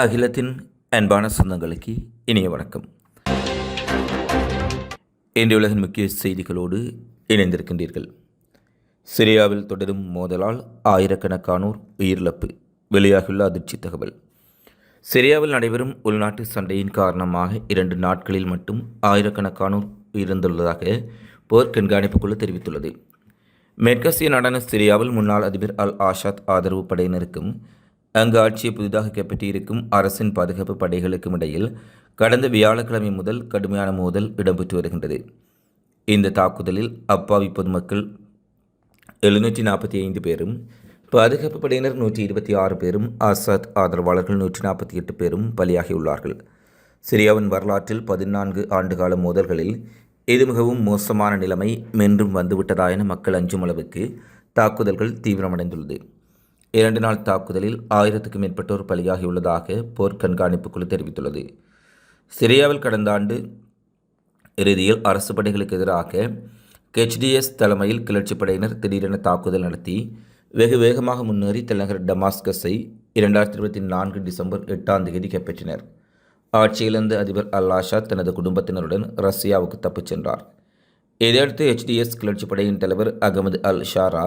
அகிலத்தின் அன்பான சொந்தங்களுக்கு இனிய வணக்கம். இன்றைய உலகின் முக்கிய செய்திகளோடு இணைந்திருக்கின்றீர்கள். சிரியாவில் தொடரும் மோதலால் ஆயிரக்கணக்கானோர் உயிரிழப்பு வெளியாகியுள்ள அதிர்ச்சி தகவல். சிரியாவில் நடைபெறும் உள்நாட்டு சண்டையின் காரணமாக இரண்டு நாட்களில் மட்டும் ஆயிரக்கணக்கானோர் உயிரிழந்துள்ளதாக போர் கண்காணிப்பு குழு தெரிவித்துள்ளது. மேற்கசிய நாடான சிரியாவில் முன்னாள் அதிபர் அல் ஆஷாத் ஆதரவு படையினருக்கும் அங்கு ஆட்சியை புதிதாக கைப்பற்றியிருக்கும் அரசின் பாதுகாப்பு படைகளுக்கும் இடையில் கடந்த வியாழக்கிழமை முதல் கடுமையான மோதல் இடம்பெற்று வருகின்றது. இந்த தாக்குதலில் அப்பாவி பொதுமக்கள் எழுநூற்றி நாற்பத்தி ஐந்து பேரும் பாதுகாப்பு படையினர் நூற்றி இருபத்தி ஆறு பேரும் ஆசாத் ஆதரவாளர்கள் நூற்றி நாற்பத்தி எட்டு பேரும் பலியாகியுள்ளார்கள். சிரியாவின் வரலாற்றில் பதினான்கு ஆண்டுகால மோதல்களில் இது மிகவும் மோசமான நிலைமை மென்றும் வந்துவிட்டதா என மக்கள் அஞ்சும் அளவுக்கு தாக்குதல்கள் தீவிரமடைந்துள்ளது. இரண்டு நாள் தாக்குதலில் ஆயிரத்துக்கும் மேற்பட்டோர் பலியாகியுள்ளதாக போர் கண்காணிப்பு குழு தெரிவித்துள்ளது. சிரியாவில் கடந்த ஆண்டு இறுதியில் அரசு படைகளுக்கு எதிராக ஹெச்டிஎஸ் தலைமையில் கிளர்ச்சி படையினர் திடீரென தாக்குதல் நடத்தி வெகு வேகமாக முன்னேறி தலைநகர் டமாஸ்கஸை இரண்டாயிரத்தி இருபத்தி நான்கு டிசம்பர் எட்டாம் தேதி கைப்பற்றினர். ஆட்சியிலிருந்து அதிபர் அல் ஆஷா தனது குடும்பத்தினருடன் ரஷ்யாவுக்கு தப்பிச் சென்றார். இதையடுத்து ஹெச்டிஎஸ் கிளர்ச்சி படையின் தலைவர் அகமது அல் ஷாரா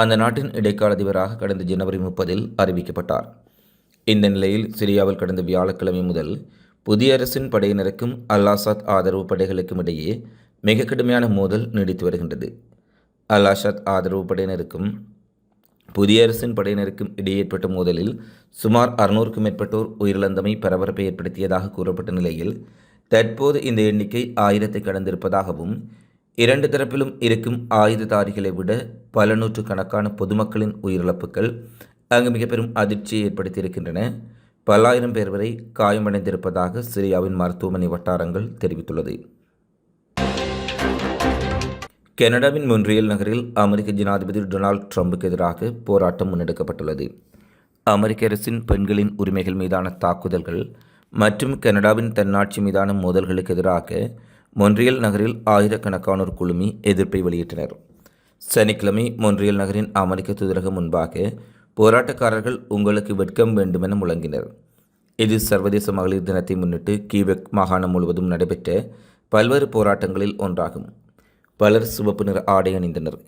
அந்த நாட்டின் இடைக்கால அதிபராக கடந்த ஜனவரி முப்பதில் அறிவிக்கப்பட்டார். இந்த நிலையில் சிரியாவில் கடந்த வியாழக்கிழமை முதல் புதிய அரசின் படையினருக்கும் அல் ஆசாத் ஆதரவு படைகளுக்கும் இடையே மிக கடுமையான மோதல் நீடித்து வருகின்றது. அல் ஆசாத் ஆதரவு படையினருக்கும் புதிய அரசின் படையினருக்கும் இடையே ஏற்பட்ட மோதலில் சுமார் அறுநூறுக்கும் மேற்பட்டோர் உயிரிழந்தமை பரபரப்பை ஏற்படுத்தியதாக கூறப்பட்ட நிலையில் தற்போது இந்த எண்ணிக்கை ஆயிரத்தை கடந்திருப்பதாகவும் இரண்டு தரப்பிலும் இருக்கும் ஆயுததாரிகளை விட பல நூற்று கணக்கான பொதுமக்களின் உயிரிழப்புகள் அங்கு மிக பெரும் அதிர்ச்சியை ஏற்படுத்தியிருக்கின்றன. பல்லாயிரம் பேர் வரை காயமடைந்திருப்பதாக சிரியாவின் மருத்துவமனை வட்டாரங்கள் தெரிவித்துள்ளது. கனடாவின் மொன்றியல் நகரில் அமெரிக்க ஜனாதிபதி டொனால்ட் ட்ரம்புக்கு எதிராக போராட்டம் முன்னெடுக்கப்பட்டுள்ளது. அமெரிக்க அரசின் பெண்களின் உரிமைகள் மீதான தாக்குதல்கள் மற்றும் கனடாவின் தன்னாட்சி மீதான மோதல்களுக்கு எதிராக மொன்றியல் நகரில் ஆயிரக்கணக்கானோர் குழுமி எதிர்ப்பை வெளியிட்டனர். சனிக்கிழமை மொன்றியல் நகரின் அமெரிக்க தூதரகம் முன்பாக போராட்டக்காரர்கள் உங்களுக்கு வெட்கம் வேண்டுமென முழங்கினர். இது சர்வதேச மகளிர் தினத்தை முன்னிட்டு கீபெக் மாகாணம் முழுவதும் நடைபெற்ற பல்வேறு போராட்டங்களில் ஒன்றாகும். பலர் சிவப்பு நிற ஆடை அணிந்தனர்.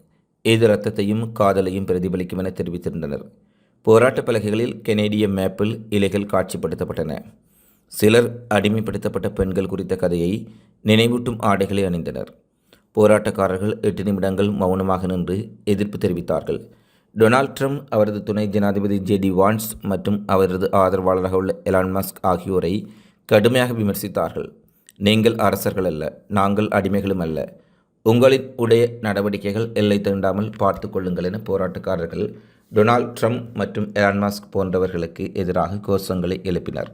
இது இரத்தத்தையும் காதலையும் பிரதிபலிக்கும் என தெரிவித்திருந்தனர். போராட்ட பலகைகளில் கெனேடிய மேப்பிள் இலைகள் காட்சிப்படுத்தப்பட்டன. சிலர் அடிமைப்படுத்தப்பட்ட பெண்கள் குறித்த கதையை நினைவூட்டும் ஆடைகளை அணிந்தனர். போராட்டக்காரர்கள் எட்டு நிமிடங்கள் மௌனமாக நின்று எதிர்ப்பு தெரிவித்தார்கள். டொனால்ட் ட்ரம்ப் அவரது துணை ஜனாதிபதி ஜேடி வான்ஸ் மற்றும் அவரது ஆதரவாளராக உள்ள எலான் மஸ்க் ஆகியோரை கடுமையாக விமர்சித்தார்கள். நீங்கள் அரசர்கள் அல்ல நாங்கள் அடிமைகளும் அல்ல. உங்களின் உடைய நடவடிக்கைகள் எல்லை தீண்டாமல் பார்த்து கொள்ளுங்கள் என போராட்டக்காரர்கள் டொனால்ட் ட்ரம்ப் மற்றும் எலான் மஸ்க் போன்றவர்களுக்கு எதிராக கோஷங்களை எழுப்பினர்.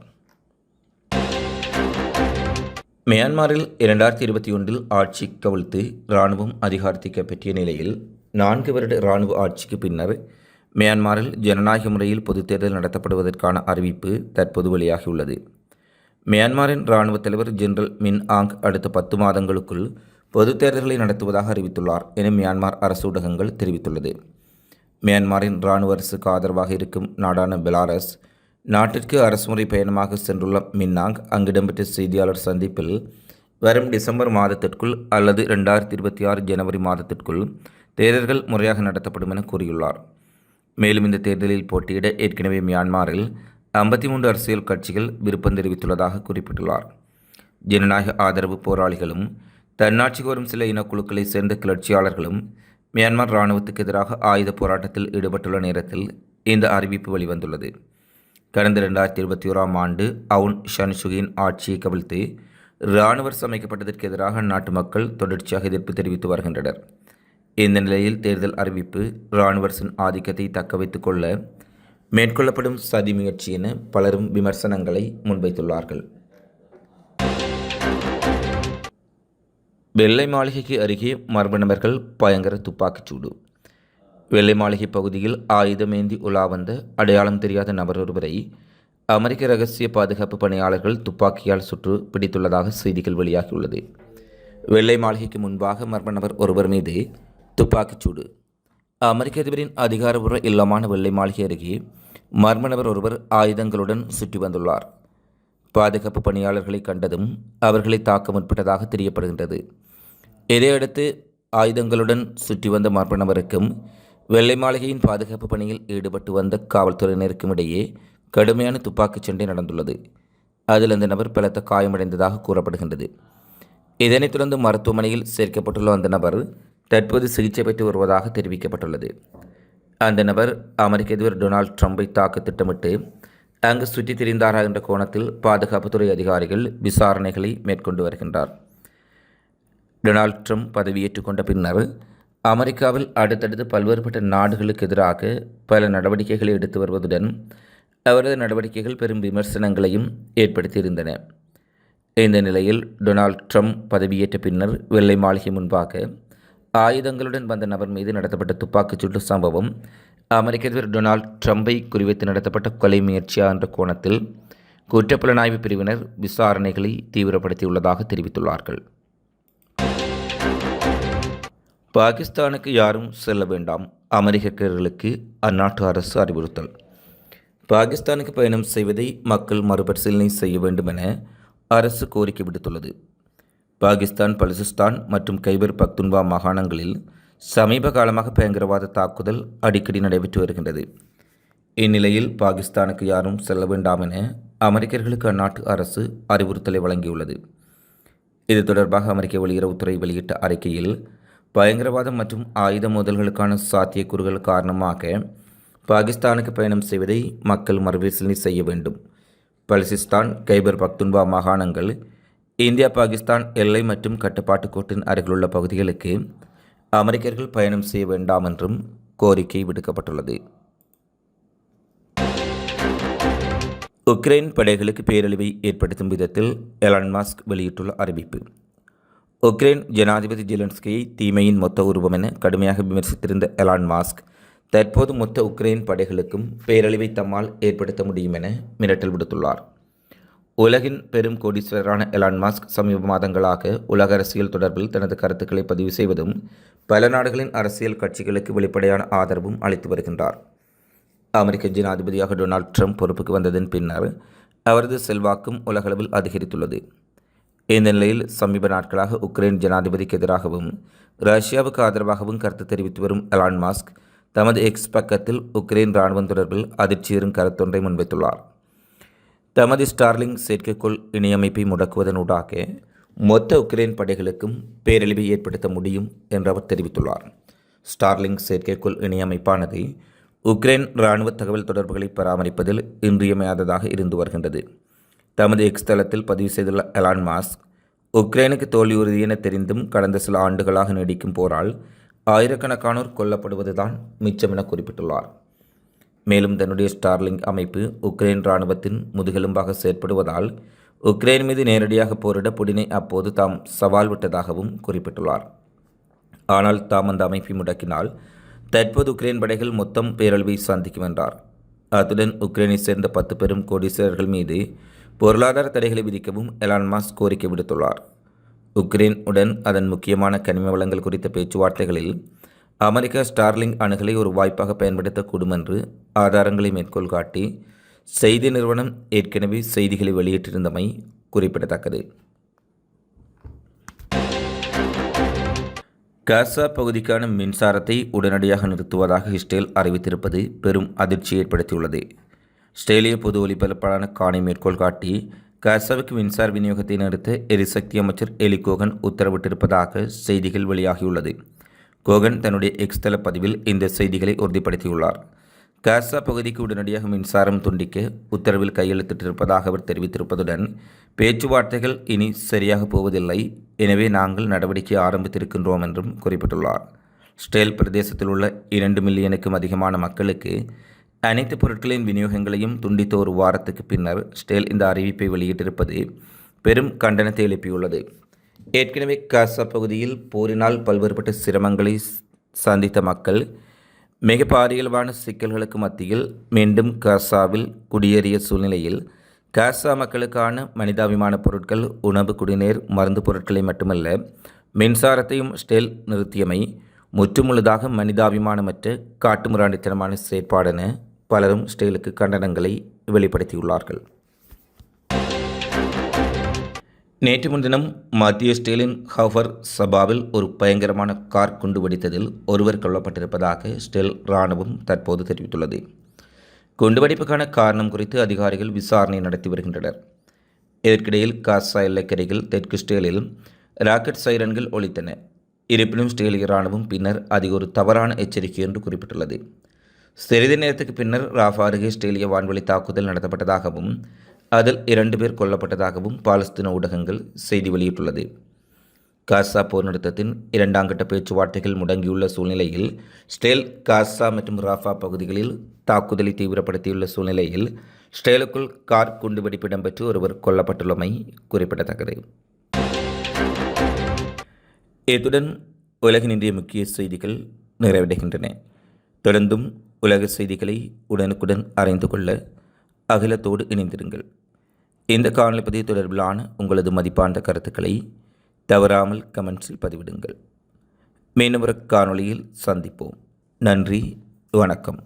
மியான்மரில் இரண்டாயிரத்தி இருபத்தி ஒன்றில் ஆட்சி கவிழ்த்து இராணுவம் அதிகாரத்தை பெற்றிய நிலையில் நான்கு வருட இராணுவ ஆட்சிக்கு பின்னர் மியான்மரில் ஜனநாயக முறையில் பொதுத் தேர்தல் நடத்தப்படுவதற்கான அறிவிப்பு தற்போது வெளியாகியுள்ளது. மியான்மரின் இராணுவ தலைவர் ஜெனரல் மின் ஆங் அடுத்த பத்து மாதங்களுக்குள் பொதுத் தேர்தல்களை நடத்துவதாக அறிவித்துள்ளார் என மியான்மர் அரசு ஊடகங்கள் தெரிவித்துள்ளது. மியான்மரின் இராணுவ அரசுக்கு ஆதரவாக இருக்கும் நாடான பெலாரஸ் நாட்டிற்கு அரசுமுறை பயணமாக சென்றுள்ள மின்னாங் அங்கு இடம்பெற்ற செய்தியாளர் சந்திப்பில் வரும் டிசம்பர் மாதத்திற்குள் அல்லது ரெண்டாயிரத்தி இருபத்தி ஆறு ஜனவரி மாதத்திற்குள் தேர்தல்கள் முறையாக நடத்தப்படும் என கூறியுள்ளார். மேலும் இந்த தேர்தலில் போட்டியிட ஏற்கனவே மியான்மரில் ஐம்பத்தி மூன்று அரசியல் கட்சிகள் விருப்பம் தெரிவித்துள்ளதாக குறிப்பிட்டுள்ளார். ஜனநாயக ஆதரவு போராளிகளும் தன்னாட்சிக்கு வரும் சில இனக்குழுக்களை சேர்ந்த கிளர்ச்சியாளர்களும் மியான்மர் இராணுவத்துக்கு எதிராக ஆயுத போராட்டத்தில் ஈடுபட்டுள்ள நேரத்தில் இந்த அறிவிப்பு வெளிவந்துள்ளது. கடந்த ரெண்டாயிரத்தி இருபத்தி ஓராம் ஆண்டு அவுன் ஷன்சுகின் ஆட்சியை கவிழ்த்து இராணுவ அமைக்கப்பட்டதற்கு எதிராக நாட்டு மக்கள் தொடர்ச்சியாக எதிர்ப்பு தெரிவித்து வருகின்றனர். இந்த நிலையில் தேர்தல் அறிவிப்பு இராணுவரசின் ஆதிக்கத்தை தக்க வைத்துக் கொள்ள மேற்கொள்ளப்படும் சதி முயற்சி என பலரும் விமர்சனங்களை முன்வைத்துள்ளார்கள். வெள்ளை மாளிகைக்கு அருகே மர்ம நபர்கள் பயங்கர துப்பாக்கிச்சூடு வெள்ளை மாளிகை பகுதியில் ஆயுதமேந்தி உலா வந்த அடையாளம் தெரியாத நபர் ஒருவரை அமெரிக்க ரகசிய பாதுகாப்பு பணியாளர்கள் துப்பாக்கியால் சுற்று பிடித்துள்ளதாக செய்திகள் வெளியாகியுள்ளது. வெள்ளை மாளிகைக்கு முன்பாக மர்ம நபர் ஒருவர் மீது துப்பாக்கிச்சூடு அமெரிக்க அதிபரின் அதிகாரபூர்வ இல்லமான வெள்ளை மாளிகை அருகே மர்ம நபர் ஒருவர் ஆயுதங்களுடன் சுற்றி வந்துள்ளார். பாதுகாப்பு பணியாளர்களை கண்டதும் அவர்களை தாக்க முற்பட்டதாக தெரியப்படுகின்றது. இதையடுத்து ஆயுதங்களுடன் சுற்றி வந்த மர்ம நபருக்கும் வெள்ளை மாளிகையின் பாதுகாப்பு பணியில் ஈடுபட்டு வந்த காவல்துறையினருக்கும் இடையே கடுமையான துப்பாக்கிச் சண்டை நடந்துள்ளது. அதில் அந்த நபர் பலத்த காயமடைந்ததாக கூறப்படுகின்றது. இதனைத் தொடர்ந்து மருத்துவமனையில் சேர்க்கப்பட்டுள்ள அந்த நபர் தற்போது சிகிச்சை பெற்று வருவதாக தெரிவிக்கப்பட்டுள்ளது. அந்த நபர் அமெரிக்க அதிபர் டொனால்ட் ட்ரம்பை தாக்க திட்டமிட்டு அங்கு சுற்றித் திரிந்தாரா என்ற கோணத்தில் பாதுகாப்புத்துறை அதிகாரிகள் விசாரணைகளை மேற்கொண்டு வருகின்றார். டொனால்ட் ட்ரம்ப் பதவியேற்றுக் கொண்ட பின்னர் அமெரிக்காவில் அடுத்தடுத்து பல்வேறுபட்ட நாடுகளுக்கு எதிராக பல நடவடிக்கைகளை எடுத்து வருவதுடன் அவரது நடவடிக்கைகள் பெரும் விமர்சனங்களையும் ஏற்படுத்தியிருந்தன. இந்த நிலையில் டொனால்ட் ட்ரம்ப் பதவியேற்ற பின்னர் வெள்ளை மாளிகை முன்பாக ஆயுதங்களுடன் வந்த நபர் மீது நடத்தப்பட்ட துப்பாக்கிச் சூட்டு சம்பவம் அமெரிக்க அதிபர் டொனால்ட் ட்ரம்பை குறிவைத்து நடத்தப்பட்ட கொலை முயற்சியா என்ற கோணத்தில் குற்றப்புலனாய்வு பிரிவினர் விசாரணைகளை தீவிரப்படுத்தியுள்ளதாக தெரிவித்துள்ளார்கள். பாகிஸ்தானுக்கு யாரும் செல்ல வேண்டாம். அமெரிக்கர்களுக்கு அந்நாட்டு அரசு அறிவுறுத்தல். பாகிஸ்தானுக்கு பயணம் செய்வதை மக்கள் மறுபரிசீலனை செய்ய வேண்டும் என அரசு கோரிக்கை விடுத்துள்ளது. பாகிஸ்தான் பலுசிஸ்தான் மற்றும் கைபர் பக்துன்வா மாகாணங்களில் சமீப காலமாக பயங்கரவாத தாக்குதல் அடிக்கடி நடைபெற்று வருகின்றது. இந்நிலையில் பாகிஸ்தானுக்கு யாரும் செல்ல வேண்டாம் என அமெரிக்கர்களுக்கு அந்நாட்டு அரசு அறிவுறுத்தலை வழங்கியுள்ளது. இது தொடர்பாக அமெரிக்க வெளியுறவுத்துறை வெளியிட்ட அறிக்கையில் பயங்கரவாதம் மற்றும் ஆயுத மோதல்களுக்கான சாத்தியக்கூறுகள் காரணமாக பாகிஸ்தானுக்கு பயணம் செய்வதை மக்கள் மறுபரிசீலனை செய்ய வேண்டும். பலிசிஸ்தான் கைபர் பக்துன்பா மாகாணங்கள் இந்தியா பாகிஸ்தான் எல்லை மற்றும் கட்டுப்பாட்டு கோட்டின் அருகிலுள்ள பகுதிகளுக்கு அமெரிக்கர்கள் பயணம் செய்ய வேண்டாம் என்றும் கோரிக்கை விடுக்கப்பட்டுள்ளது. உக்ரைன் படைகளுக்கு பேரழிவை ஏற்படுத்தும் விதத்தில் எலான் மாஸ்க் வெளியிட்டுள்ள அறிவிப்பு. உக்ரைன் ஜனாதிபதி ஜெலன்ஸ்கியை தீமையின் மொத்த உருவம் என கடுமையாக விமர்சித்திருந்த எலான் மாஸ்க் தற்போது மொத்த உக்ரைன் படைகளுக்கும் பேரழிவை தம்மால் ஏற்படுத்த முடியும் என மிரட்டல் விடுத்துள்ளார். உலகின் பெரும் கோடீஸ்வரரான எலான் மாஸ்க் சமீப மாதங்களாக உலக அரசியல் தொடர்பில் தனது கருத்துக்களை பதிவு செய்வதும் பல நாடுகளின் அரசியல் கட்சிகளுக்கு வெளிப்படையான ஆதரவும் அளித்து வருகின்றார். அமெரிக்க ஜனாதிபதியாக டொனால்ட் ட்ரம்ப் பொறுப்புக்கு வந்ததன் பின்னர் அவரது செல்வாக்கும் உலகளவில் அதிகரித்துள்ளது. இந்த நிலையில் சமீப நாட்களாக உக்ரைன் ஜனாதிபதிக்கு எதிராகவும் ரஷ்யாவுக்கு ஆதரவாகவும் கருத்து தெரிவித்து வரும் எலான் மாஸ்க் தமது எக்ஸ் பக்கத்தில் உக்ரைன் இராணுவம் தொடர்பில் அதிர்ச்சியரும் கருத்தொன்றை முன்வைத்துள்ளார். தமது ஸ்டார்லிங் செயற்கைக்கோள் இணையமைப்பை முடக்குவதனூடாக மொத்த உக்ரைன் படைகளுக்கும் பேரழிவை ஏற்படுத்த முடியும் என்று அவர் தெரிவித்துள்ளார். ஸ்டார்லிங் செயற்கைக்கோள் இணையமைப்பானது உக்ரைன் இராணுவ தகவல் தொடர்புகளை பராமரிப்பதில் இன்றியமையாததாக இருந்து வருகின்றது. தமது எக்ஸ் தளத்தில் பதிவு செய்துள்ள எலான் மாஸ்க் உக்ரைனுக்கு தோல்வி உறுதி என தெரிந்தும் கடந்த சில ஆண்டுகளாக நீடிக்கும் போரால் ஆயிரக்கணக்கானோர் கொல்லப்படுவதுதான் மிச்சம் என குறிப்பிட்டுள்ளார். மேலும் தன்னுடைய ஸ்டார்லிங் அமைப்பு உக்ரைன் இராணுவத்தின் முதுகெலும்பாக செயற்படுவதால் உக்ரைன் மீது நேரடியாக போரிட புடினை அப்போது தாம் சவால் விட்டதாகவும் குறிப்பிட்டுள்ளார். ஆனால் தாம் அந்த அமைப்பை முடக்கினால் தற்போது உக்ரைன் படைகள் மொத்தம் பேரழிவை சந்திக்கும் என்றார். அத்துடன் உக்ரைனை சேர்ந்த பத்து பெரும் கோடீஸ்வரர்கள் மீது பொருளாதார தடைகளை விதிக்கவும் எலான் மாஸ் கோரிக்கை விடுத்துள்ளார். உக்ரைன் உடன் அதன் முக்கியமான கனிம வளங்கள் குறித்த பேச்சுவார்த்தைகளில் அமெரிக்கா ஸ்டார்லிங் அணுகலை ஒரு வாய்ப்பாக பயன்படுத்தக்கூடும் என்று ஆதாரங்களை மேற்கோள் காட்டி செய்தி நிறுவனம் ஏற்கனவே செய்திகளை வெளியிட்டிருந்தமை குறிப்பிடத்தக்கது. காசா பகுதிக்கான மின்சாரத்தை உடனடியாக நிறுத்துவதாக இஸ்ரேல் அறிவித்திருப்பது பெரும் அதிர்ச்சி ஏற்படுத்தியுள்ளது. ஸ்டேலிய பொது ஒலிபரப்பாளரான காணி மேற்கோள் காட்டி காசாவுக்கு மின்சார விநியோகத்தை நிறுத்த எரிசக்தி அமைச்சர் எலி கோகன் உத்தரவிட்டிருப்பதாக செய்திகள் வெளியாகியுள்ளது. கோகன் தன்னுடைய எக்ஸ் தள பதிவில் இந்த செய்திகளை உறுதிப்படுத்தியுள்ளார். காசா பகுதிக்கு உடனடியாக மின்சாரம் துண்டிக்க உத்தரவில் கையெழுத்திட்டிருப்பதாக அவர் தெரிவித்திருப்பதுடன் பேச்சுவார்த்தைகள் இனி சரியாக போவதில்லை. எனவே நாங்கள் நடவடிக்கை ஆரம்பித்திருக்கின்றோம் என்றும் குறிப்பிட்டுள்ளார். ஸ்டேல் பிரதேசத்தில் உள்ள இரண்டு மில்லியனுக்கும் அதிகமான மக்களுக்கு அனைத்து பொருட்களின் விநியோகங்களையும் துண்டித்த ஒரு வாரத்துக்கு பின்னர் ஸ்டேல் இந்த அறிவிப்பை வெளியிட்டிருப்பது பெரும் கண்டனத்தை எழுப்பியுள்ளது. ஏற்கனவே காசா பகுதியில் போரினால் பல்வேறுபட்ட சிரமங்களை சந்தித்த மக்கள் மிக பாரியளவான சிக்கல்களுக்கு மத்தியில் மீண்டும் காசாவில் குடியேறிய சூழ்நிலையில் காசா மக்களுக்கான மனிதாபிமான பொருட்கள் உணவு குடிநீர் மருந்து பொருட்களை மட்டுமல்ல மின்சாரத்தையும் ஸ்டேல் நிறுத்தியமை முற்றுமுழுதாக மனிதாபிமானமற்ற காட்டுமிராண்டித்தனமான செயற்பாடென பலரும் ஸ்டெயிலுக்கு கண்டனங்களை வெளிப்படுத்தியுள்ளார்கள். நேற்று முன்தினம் மத்திய ஸ்டீலின் ஹவர் சபாவில் ஒரு பயங்கரமான கார் குண்டு வெடித்ததில் ஒருவர் கொல்லப்பட்டிருப்பதாக ஸ்டெல் இராணுவம் தற்போது தெரிவித்துள்ளது. குண்டுவெடிப்புக்கான காரணம் குறித்து அதிகாரிகள் விசாரணை நடத்தி வருகின்றனர். இதற்கிடையில் காசா எல்லைக்கரையில் தெற்கு ஸ்டேலில் ராக்கெட் சைரன்கள் ஒழித்தன இருப்பினும் ஸ்டேலிய இராணுவம் பின்னர் அது ஒரு தவறான எச்சரிக்கை என்று குறிப்பிட்டுள்ளது. சிறிது நேரத்துக்கு பின்னர் ராஃபா அருகே ஸ்டேலிய வான்வழி தாக்குதல் நடத்தப்பட்டதாகவும் அதில் இரண்டு பேர் கொல்லப்பட்டதாகவும் பாலஸ்தீன ஊடகங்கள் செய்தி வெளியிட்டுள்ளது. காசா போர் நிறுத்தத்தின் இரண்டாம் கட்ட பேச்சுவார்த்தைகள் முடங்கியுள்ள சூழ்நிலையில் ஸ்டேல் காசா மற்றும் ராஃபா பகுதிகளில் தாக்குதலை தீவிரப்படுத்தியுள்ள சூழ்நிலையில் ஸ்டேலுக்குள் கார் குண்டுவெடிப்பு இடம்பெற்று ஒருவர் கொல்லப்பட்டுள்ளமை குறிப்பிடத்தக்கது. இத்துடன் உலகின் இந்திய முக்கிய செய்திகள் நிறைவடைகின்றன. தொடர்ந்தும் உலக செய்திகளை உடனுக்குடன் அறிந்து கொள்ள அகிலத்தோடு இணைந்திருங்கள். இந்த காணொலி பதிவு தொடர்பிலான உங்களது மதிப்பான கருத்துக்களை தவறாமல் கமெண்ட்ஸில் பதிவிடுங்கள். மீண்டும் ஒரு காணொளியில் சந்திப்போம். நன்றி வணக்கம்.